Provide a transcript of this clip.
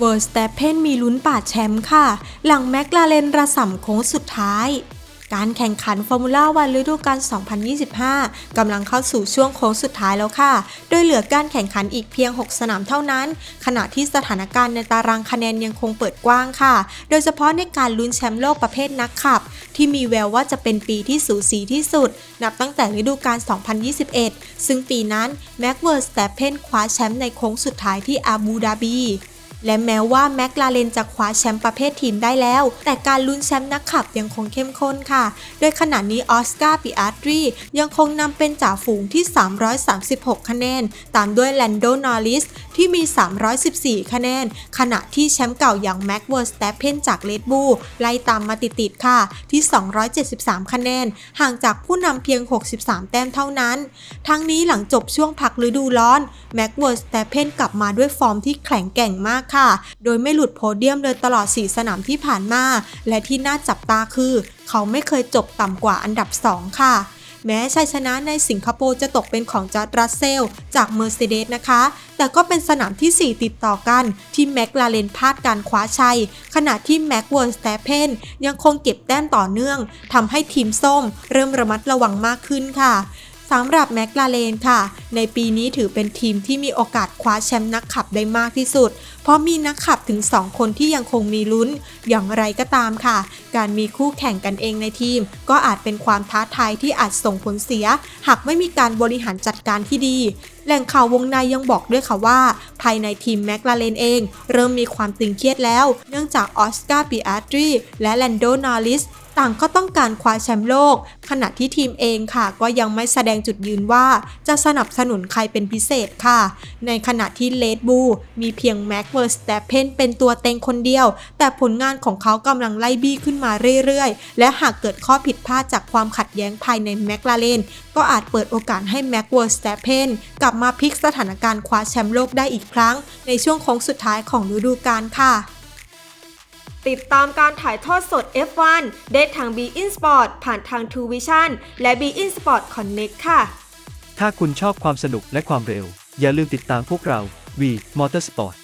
เวอร์สแตปเพนมีลุ้นป่าดแชมป์ค่ะ หลังแมคลาเรนระส่ำโค้งสุดท้าย การแข่งขันฟอร์มูล่าวันฤดูกาล 2025 กำลังเข้าสู่ช่วงโค้งสุดท้ายแล้วค่ะ โดยเหลือการแข่งขันอีกเพียง 6 สนามเท่านั้น ขณะที่สถานการณ์ในตารางคะแนนยังคงเปิดกว้างค่ะ โดยเฉพาะในการลุ้นแชมป์โลกประเภทนักขับ ที่มีแววว่าจะเป็นปีที่สูสีที่สุด นับตั้งแต่ฤดูกาล 2021 ซึ่งปีนั้นแม็กเวอร์สแตปเพนคว้าแชมป์ในโค้งสุดท้ายที่อาบูดาบี และแม้ว่าแมคลาเรนจะคว้าแชมป์ประเภททีมได้แล้ว แต่การลุ้นแชมป์นักขับยังคงเข้มข้นค่ะ โดยขณะนี้ออสการ์ปิอาร์ตรียังคงนำเป็นจ่าฝูงที่ 336 คะแนน ตามด้วยแลนโดนอริสที่มี 314 คะแนน ขณะที่แชมป์เก่าอย่างแม็กเวอร์สแตปเพนจากเลดบูไล่ตามมาติดๆค่ะที่ 273 คะแนน ห่างจากผู้นำเพียง 63 แต้มเท่านั้น ทั้งนี้หลังจบช่วงพักฤดูร้อนแม็กเวอร์สแตปเพนกลับมาด้วยฟอร์มที่แข็งแกร่งมากค่ะ โดยไม่หลุดโพเดียมเลยตลอด 4 สนามที่ผ่านมา และที่น่าจับตาคือ เขาไม่เคยจบต่ำกว่าอันดับ 2 ค่ะแม้ชัยชนะในสิงคโปร์จะตกเป็นของจอร์ดรัสเซล จากเมอร์เซเดสนะคะ แต่ก็เป็นสนามที่ 4 ติดต่อกันที่แม็กลาเรนพลาดการคว้าชัย ขณะที่แม็กเวิร์สแตเพนยังคงเก็บแต้มต่อเนื่องทำให้ทีมส้มเริ่มระมัดระวังมากขึ้นค่ะ สำหรับแมคลาเรนค่ะ ในปีนี้ถือเป็นทีมที่มีโอกาสคว้าแชมป์นักขับได้มากที่สุด เพราะมีนักขับถึง 2 คนที่ยังคงมีลุ้น อย่างไรก็ตามค่ะ การมีคู่แข่งกันเองในทีม ก็อาจเป็นความท้าทายที่อาจส่งผลเสีย หากไม่มีการบริหารจัดการที่ดีแหล่งข่าววงในยังบอกด้วยค่ะว่า ภายในทีมแมคลาเรนเอง เริ่มมีความตึงเครียดแล้ว เนื่องจากออสการ์ปิอาร์ตรีและแลนโดนอริส ต่างก็ต้องการคว้าแชมป์โลก ขณะที่ทีมเองค่ะ ก็ยังไม่แสดงจุดยืนว่าจะสนับสนุนใครเป็นพิเศษค่ะ ในขณะที่เลดบูมีเพียงแม็กเวอร์สแตปเพนเป็นตัวเต็งคนเดียว แต่ผลงานของเขากำลังไล่บี้ขึ้นมาเรื่อยๆ และหากเกิดข้อผิดพลาดจากความขัดแย้งภายในแมคลาเรนก็อาจเปิดโอกาสให้แม็กเวอร์สแตปเพนกลับมาพลิกสถานการณ์คว้าแชมป์โลกได้อีกครั้ง ในช่วงโค้งสุดท้ายของฤดูกาลค่ะ ติดตามการถ่ายทอดสด F1 ได้ทาง b i n Sport ผ่านทาง True Vision และ b i n Sport Connect ค่ะ ถ้าคุณชอบความสนุกและความเร็ว อย่าลืมติดตามพวกเรา V Motorsport